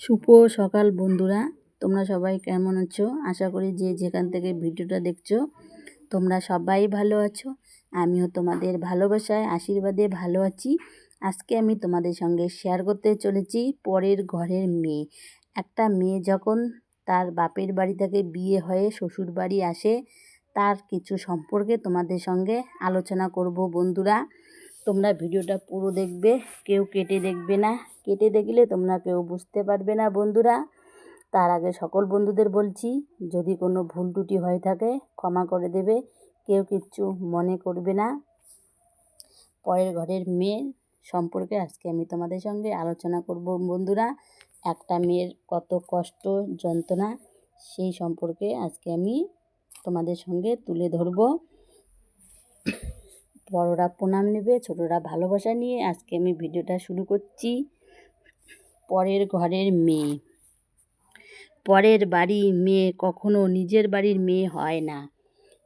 শুভ সকাল বন্ধুরা। তোমরা সবাই কেমন আছো? আশা করি যে যেখান থেকে ভিডিওটা দেখছ, তোমরা সবাই ভালো আছো। আমিও তোমাদের ভালোবাসায়, আশীর্বাদে ভালো আছি। আজকে আমি তোমাদের সঙ্গে শেয়ার করতে চলেছি পরের ঘরের মেয়ে। একটা মেয়ে যখন তার বাপের বাড়ি থেকে বিয়ে হয়ে শ্বশুর বাড়ি আসে, তার কিছু সম্পর্কে তোমাদের সঙ্গে আলোচনা করব বন্ধুরা। তোমরা ভিডিওটা পুরো দেখবে, কেউ কেটে দেখবে না। কেটে দেখলে তোমরা কেউ বুঝতে পারবে না বন্ধুরা। তার আগে সকল বন্ধুদের বলছি, যদি কোনো ভুল ত্রুটি হয়ে থাকে, ক্ষমা করে দেবে, কেউ কিচ্ছু মনে করবে না। পরের ঘরের মেয়ে সম্পর্কে আজকে আমি তোমাদের সঙ্গে আলোচনা করব বন্ধুরা। একটা মেয়ের কত কষ্ট, যন্ত্রণা, সেই সম্পর্কে আজকে আমি তোমাদের সঙ্গে তুলে ধরবো। বড়রা প্রণাম নেবে, ছোটরা ভালোবাসা নিয়ে আজকে আমি ভিডিওটা শুরু করছি। পরের ঘরের মেয়ে। পরের বাড়ির মেয়ে কখনো নিজের বাড়ির মেয়ে হয় না।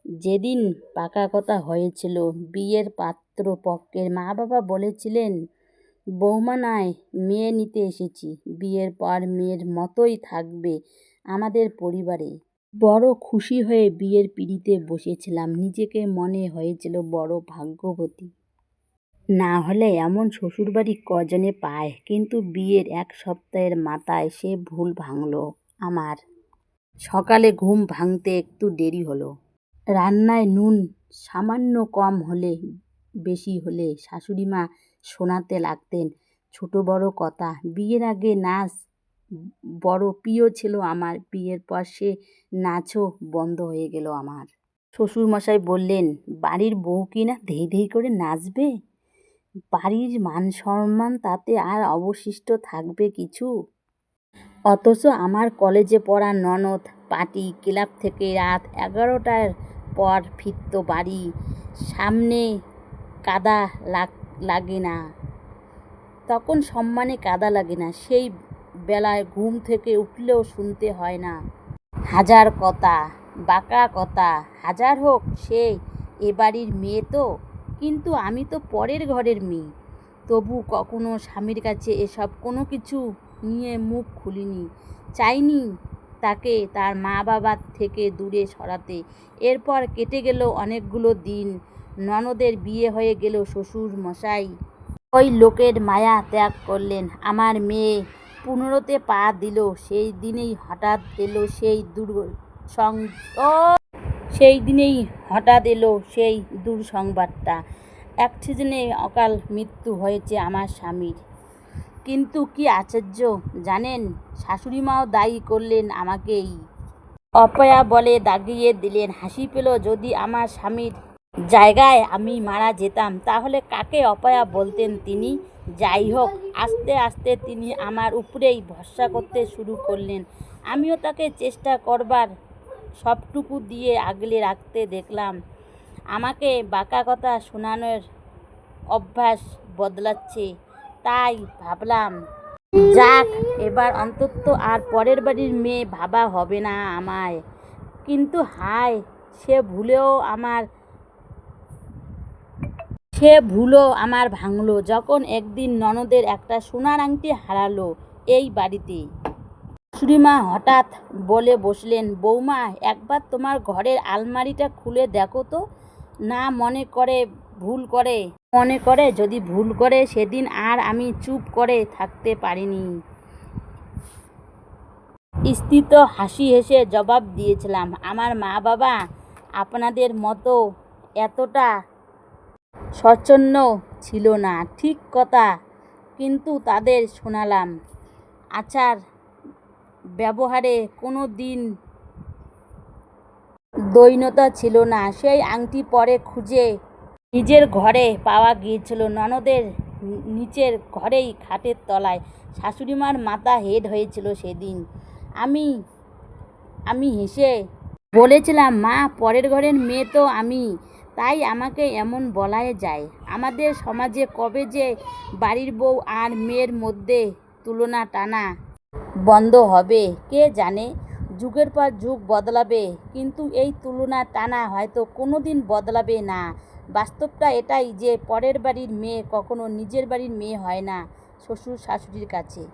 যেদিন পাকা কথা হয়েছিল, বিয়ের পাত্র পক্ষের মা বাবা বলেছিলেন, বৌমা মেয়ে নিতে এসেছি। বিয়ের পর মেয়ের মতোই থাকবে আমাদের পরিবারে। বড় খুশি হয়ে বিয়ের পিঁড়িতে বসেছিলাম। নিজেকে মনে হয়েছিল বড় ভাগ্যবতী। না হলে এমন শ্বশুরবাড়ি কজনে পায়, কিন্তু বিয়ের এক সপ্তাহের মাথায় সে ভুল ভাঙলো আমার। সকালে ঘুম ভাঙতে একটু দেরি হলো। রান্নায় নুন সামান্য কম হলে, বেশি হলে শাশুড়িমা শোনাতে লাগতেন, ছোট বড় কথা, বিয়ের আগে নাচ, বড় প্রিয় ছিল আমার, বিয়ের পর সে নাচও বন্ধ হয়ে গেল আমার। শ্বশুরমশাই বললেন, বাড়ির বউ কি না ধেই ধেই করে নাচবে? বাড়ির মান সম্মান তাতে আর অবশিষ্ট থাকবে কিছু? অথচ আমার কলেজে পড়া ননদ, পার্টি, ক্লাব থেকে রাত এগারোটার পর ফিরত বাড়ি। সামনে কাদা লাগে না। তখন সম্মানে কাদা লাগে না, সেই বেলায় ঘুম থেকে উঠলেও শুনতে হয় না। হাজার কথা, বাঁকা কথা, হাজার হোক, সে এ বাড়ির মেয়ে তো? কিন্তু আমি তো পরের ঘরের মেয়ে। তবু কখনো স্বামীর কাছে এসব কোনো কিছু নিয়ে মুখ খুলিনি। চাইনি তাকে তার মা বাবার থেকে দূরে সরাতে। এরপর কেটে গেল অনেকগুলো দিন। ননদের বিয়ে হয়ে গেল শ্বশুর মশাই ওই লোকের মায়া ত্যাগ করলেন। আমার মেয়ে পুনরতে পা দিল। সেই দিনেই হঠাৎ এলো সেই দূর সং সেই দিনেই হঠাৎ এলো সেই দূর সংবাদটা অ্যাক্সিডেন্টে অকাল মৃত্যু হয়েছে আমার স্বামীর। কিন্তু কি আশ্চর্য, জানেন? শাশুড়িমাও দায়ী করলেন আমাকেই। অপয়া বলে দাগিয়ে দিলেন, হাসি পেল, যদি আমার স্বামীর জায়গায় আমি মারা যেতাম, তাহলে কাকে অপয়া বলতেন তিনি? যাই হোক, আস্তে আস্তে তিনি আমার উপরেই ভরসা করতে শুরু করলেন। আমিও তাকে চেষ্টা করবার সবটুকু দিয়ে আগলে রাখতে দেখলাম। আমাকে বাঁকা কথা শোনানোর অভ্যাস বদলাচ্ছে, তাই ভাবলাম, যাক, এবার অন্তত আর পরের বাড়ির মেয়ে ভাবা হবে না আমায়। কিন্তু হায়, সে ভুলেও আমার, সে ভুলও আমার ভাঙলো। যখন একদিন ননদের একটা সোনার আংটি হারালো এই বাড়িতে। শাশুড়িমা হঠাৎ বলে বসলেন, বৌমা, একবার তোমার ঘরের আলমারিটা খুলে দেখো তো। না মনে করে ভুল করে। মনে করে যদি ভুল করে, সেদিন আর আমি চুপ করে থাকতে পারিনি। স্থিত হাসি হেসে জবাব দিয়েছিলাম, আমার মা বাবা আপনাদের মতো এতটা স্বচ্ছন্ন ছিল না। ঠিক কথা, কিন্তু তাদের শোনালাম। আচার ব্যবহারে কোনো দিন দৈনতা ছিল না। সেই আংটি পরে খুঁজে নিজের ঘরে পাওয়া গিয়েছিল। ননদের নিচের ঘরেই খাটের তলায়। শাশুড়িমার মাথা হেড হয়েছিল সেদিন। আমি আমি হেসে বলেছিলাম, মা, পরের ঘরের মেয়ে তো আমি। তাই আমাকে এমন বলাই যায়। আমাদের সমাজে কবে যে বাড়ির বউ আর মেয়ের মধ্যে তুলনা টানা বন্ধ হবে। কে জানে? যুগের পর যুগ বদলাবে। কিন্তু এই তুলনা টানা হয়তো কোনো দিন বদলাবে না। বাস্তবটা এটাই যে, পরের বাড়ির মেয়ে কখনো নিজের বাড়ির মেয়ে হয় না শ্বশুর শাশুড়ির কাছে।